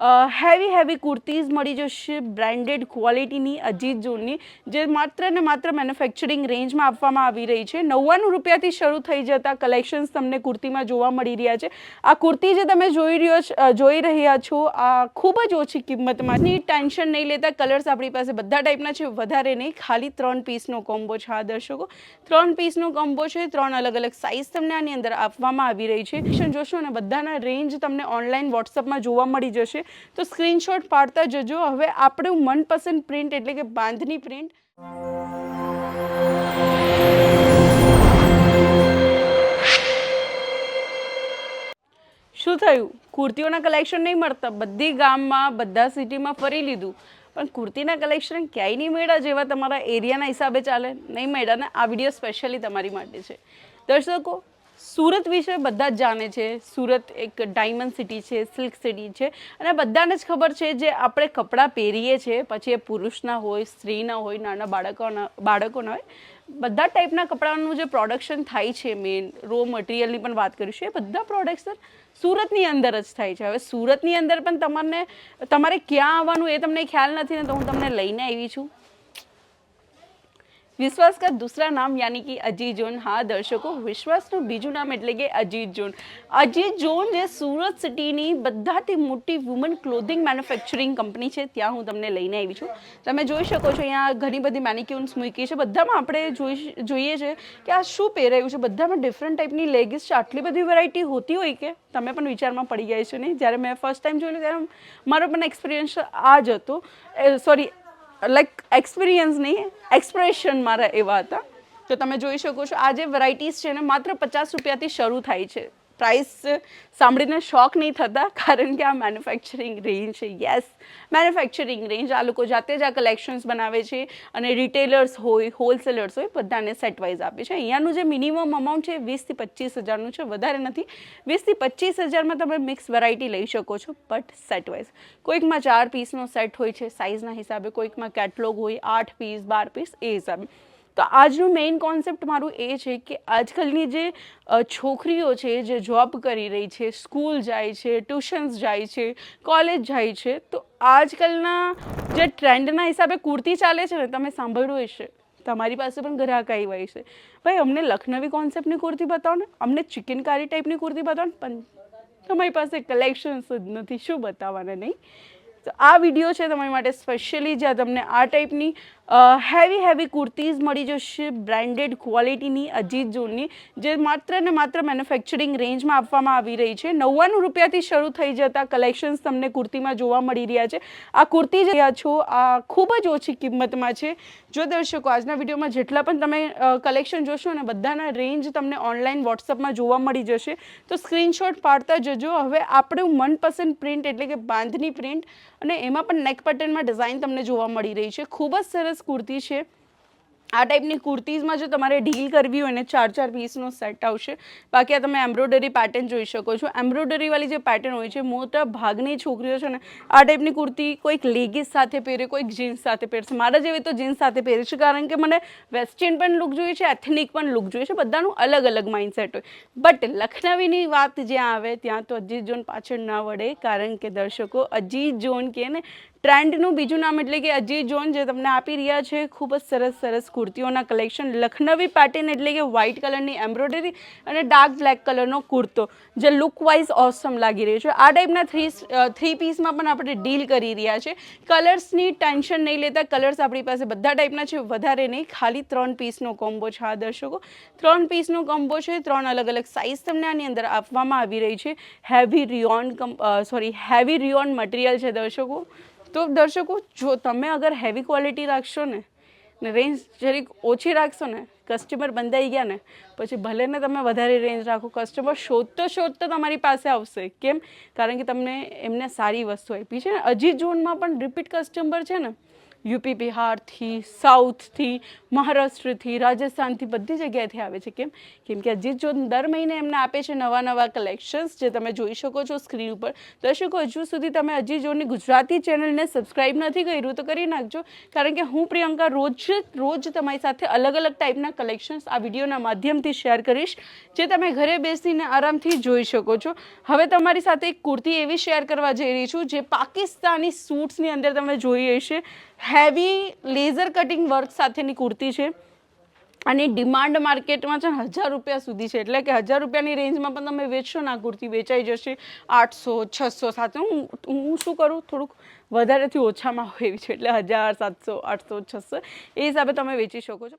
Heavy heavy kurtis મળી જશે branded ક્વોલિટીની Ajit જોનની, જે માત્ર ને માત્ર મેન્યુફેક્ચરિંગ રેન્જમાં આપવામાં આવી રહી છે. નવ્વાણું રૂપિયાથી શરૂ થઈ જતા કલેક્શન્સ તમને કુર્તીમાં જોવા મળી રહ્યા છે. આ કુર્તી જે તમે જોઈ રહ્યો જોઈ રહ્યા છો, આ ખૂબ જ ઓછી કિંમતમાં ટેન્શન નહીં લેતા કલર્સ આપણી પાસે બધા ટાઈપના છે, વધારે નહીં. ખાલી ત્રણ પીસનો કોમ્બો છે આ દર્શકો. ત્રણ પીસનો કોમ્બો છે, ત્રણ અલગ અલગ સાઇઝ તમને આની અંદર આપવામાં આવી રહી છે. જોશો ને, બધાના રેન્જ તમને ઓનલાઈન વોટ્સઅપમાં જોવા મળી જશે. તો સ્ક્રીનશોટ પાડતા જજો. હવે આપણું મનપસંદ પ્રિન્ટ એટલે કે બાંધની પ્રિન્ટ શું થયું? કુર્તીઓના કલેક્શન નહીં મળતા. બધી ગામમાં, બધા સિટીમાં ફરી લીધું. પણ કુર્તીના કલેક્શન ક્યાંય નહીં મળ્યા જેવા તમારા એરિયાના હિસાબે ચાલે. નહીં મળ્યા ને આ વીડિયો સ્પેશિયલી તમારી માટે છે. દર્શકો સુરત વિશે બધા જ જાણે છે. સુરત એક ડાયમંડ સિટી છે સિલ્ક સિટી છે. અને બધાને જ ખબર છે જે આપણે કપડાં પહેરીએ છીએ, પછી એ પુરુષના હોય, સ્ત્રીના હોય, નાના બાળકોના બાળકોના હોય, બધા ટાઈપના કપડાનું જે પ્રોડક્શન થાય છે મેઇન રો મટીરિયલની પણ વાત કરીશું. એ બધા પ્રોડક્શન સુરતની અંદર જ થાય છે. હવે સુરતની અંદર પણ તમને, તમારે ક્યાં આવવાનું એ તમને ખ્યાલ નથી ને તો હું તમને લઈને આવી છું. વિશ્વાસ કા દૂસરા નામ યાની કે અજીત જોન હા, દર્શકો, વિશ્વાસનું બીજું નામ એટલે કે અજીત જોન અજીત જોન જે સુરત સિટીની બધાથી મોટી વુમન ક્લોથિંગ મેન્યુફેક્ચરિંગ કંપની છે. ત્યાં હું તમને લઈને આવી છું. તમે જોઈ શકો છો, અહીંયા ઘણી બધી મેનિક્યુન્સ મૂકી છે. બધામાં આપણે જોઈ જોઈએ છે કે આ શું પહેરાયું છે. બધામાં ડિફરન્ટ ટાઈપની લેગીસ છે. આટલી બધી વેરાયટી હોતી હોય કે? તમે પણ વિચારમાં પડી ગયા છો નહીં જ્યારે મેં ફર્સ્ટ ટાઈમ જોયેલું ત્યારે મારો પણ એક્સપિરિયન્સ આ જ હતો. સોરી લાઈક એક્સપિરિયન્સ નહીં એક્સપ્રેશન મારા એવા હતા. તો તમે જોઈ શકો છો, આ જે વેરાયટીઝ છે ને, માત્ર પચાસ રૂપિયાથી શરૂ થાય છે. પ્રાઇસ સાંભળીને શોખ નહીં થતા, કારણ કે આ મેન્યુફેક્ચરિંગ રેન્જ છે. યસ મેન્યુફેક્ચરિંગ રેન્જ આ લોકો જાતે જ આ કલેક્શન્સ બનાવે છે અને રિટેલર્સ હોય હોલસેલર્સ હોય, બધાને સેટ વાઇઝ આપે છે. અહીંયાનું જે મિનિમમ અમાઉન્ટ છે વીસથી પચીસ હજારનું છે. વધારે નથી. વીસથી પચીસ હજારમાં તમે મિક્સ વેરાયટી લઈ શકો છો બટ સેટ વાઇઝ કોઈકમાં ચાર પીસનો સેટ હોય છે સાઇઝના હિસાબે. કોઈકમાં કેટલોગ હોય, આઠ પીસ બાર પીસ એ હિસાબે. તો આજનું મેઇન કોન્સેપ્ટ મારું એ છે કે આજકાલની જે છોકરીઓ છે, જે જોબ કરી રહી છે સ્કૂલ જાય છે ટ્યુશન્સ જાય છે કોલેજ જાય છે, તો આજકાલના જે ટ્રેન્ડના હિસાબે કુર્તી ચાલે છે ને, તમે સાંભળ્યું હશે. તમારી પાસે પણ ગ્રાહક આવ્યા હશે ભાઈ, અમને લખનવી કોન્સેપ્ટની કુર્તી બતાવો ને. અમને ચિકનકારી ટાઈપની કુર્તી બતાવો ને. પણ તમારી પાસે કલેક્શન્સ જ નથી. શું બતાવવાના નહીં? તો આ વીડિયો છે તમારી માટે સ્પેશિયલી જ્યાં તમને આ ટાઈપની હેવી હેવી કુર્તીઝ મળી જશે બ્રાન્ડેડ ક્વોલિટીની અજીત જોનની, જે માત્ર ને માત્ર મેન્યુફેક્ચરિંગ રેન્જમાં આપવામાં આવી રહી છે. નવ્વાણું રૂપિયાથી શરૂ થઈ જતા કલેક્શન્સ તમને કુર્તીમાં જોવા મળી રહ્યા છે. આ કુર્તી જે છો, આ ખૂબ જ ઓછી કિંમતમાં છે. જો દર્શકો, આજના વિડીયોમાં જેટલા પણ તમે કલેક્શન જોશો ને બધાના રેન્જ તમને ઓનલાઈન વોટ્સઅપમાં જોવા મળી જશે, તો સ્ક્રીનશોટ પાડતા જજો. હવે આપણું મનપસંદ પ્રિન્ટ એટલે કે બાંધની પ્રિન્ટ અને એમાં પણ નેક પટનમાં ડિઝાઇન તમને જોવા મળી રહી છે. ખૂબ જ સરસ કુર્તી છે. આ ટાઈપની કુર્તીઝમાં જો તમારે ડીલ કરવી હોય ને ચાર ચાર પીસનો સેટ આવશે. બાકી આ તમે એમ્બ્રોડરી પેટર્ન જોઈ શકો છો. એમ્બ્રોઇડરીવાળી જે પેટર્ન હોય છે, મોટા ભાગની છોકરીઓ છે ને, આ ટાઈપની કુર્તી કોઈક લેગીસ સાથે પહેરે, કોઈક જીન્સ સાથે પહેરશે મારા જેવી તો જીન્સ સાથે પહેરે છે, કારણ કે મને વેસ્ટર્ન પણ લુક જોઈએ છે એથનિક પણ લુક જોઈએ છે, બધાનું અલગ અલગ માઇન્ડસેટ હોય. બટ લખનવીની વાત જ્યાં આવે, ત્યાં તો અજીત જોન પાછળ ના વળે, કારણ કે દર્શકો અજીત જોન કે ને ટ્રેન્ડનું બીજું નામ એટલે કે અજય જોન, જે તમને આપી રહ્યા છે, ખૂબ જ સરસ સરસ કુર્તીઓના કલેક્શન. લખનવી પેટર્ન એટલે કે વ્હાઇટ કલરની એમ્બ્રોઇડરી અને ડાર્ક બ્લેક કલરનો કુર્તો, જે લુક વાઇઝ ઓસમ લાગી રહ્યો છે. આ ટાઈપના થ્રી થ્રી પીસમાં પણ આપણે ડીલ કરી રહ્યા છે. કલર્સની ટેન્શન નહીં લેતા કલર્સ આપણી પાસે બધા ટાઈપના છે, વધારે નહીં. ખાલી ત્રણ પીસનો કોમ્બો છે, આ દર્શકો. ત્રણ પીસનો કોમ્બો છે, ત્રણ અલગ અલગ સાઇઝ તમને આની અંદર આપવામાં આવી રહી છે. Heavy rayon sorry heavy rayon material છે દર્શકો. તો દર્શકો, જો તમે અગર હેવી ક્વોલિટી રાખશો ને ને રેન્જ જરીક ઓછી રાખશો ને કસ્ટમર બંધાઈ ગયા ને, પછી ભલે ને તમે વધારે રેન્જ રાખો કસ્ટમર શોધતો શોધતો તમારી પાસે આવશે. કેમ? કારણ કે તમને એમને સારી વસ્તુ આપી છે ને. હજી ઝોનમાં પણ રિપીટ કસ્ટમર છે ને યુપી, બિહારથી, સાઉથથી, મહારાષ્ટ્રથી, રાજસ્થાનથી બધી જગ્યાએથી આવે છે. કેમ? કેમ કે અજીત જો દર મહિને એમને આપે છે નવા નવા કલેક્શન્સ જે તમે જોઈ શકો છો સ્ક્રીન ઉપર. દર્શકો, હજુ સુધી તમે અજીત જોની ગુજરાતી ચેનલને સબસ્ક્રાઈબ નથી કર્યું તો કરી નાખજો. કારણ કે હું, પ્રિયંકા, રોજ રોજ તમારી સાથે અલગ અલગ ટાઈપના કલેક્શન્સ આ વિડીયોના માધ્યમથી શેર કરીશ, જે તમે ઘરે બેસીને આરામથી જોઈ શકો છો. હવે તમારી સાથે એક કુર્તી એવી શેર કરવા જઈ રહી છું જે પાકિસ્તાની સૂટ્સની અંદર તમે જોઈ હશે. હેવી લેઝર કટિંગ વર્ક સાથેની કુર્તી છે. અને ડિમાન્ડ માર્કેટમાં છે ને હજાર રૂપિયા સુધી છે. એટલે કે હજાર રૂપિયાની રેન્જમાં પણ તમે વેચશો ને કુર્તી વેચાઈ જશે આઠસો, છસો સાથે હું હું શું કરું? થોડુંક વધારેથી ઓછામાં હોય એવી છે. એટલે હજાર, સાતસો, આઠસો, છસો. એ હિસાબે તમે વેચી શકો છો.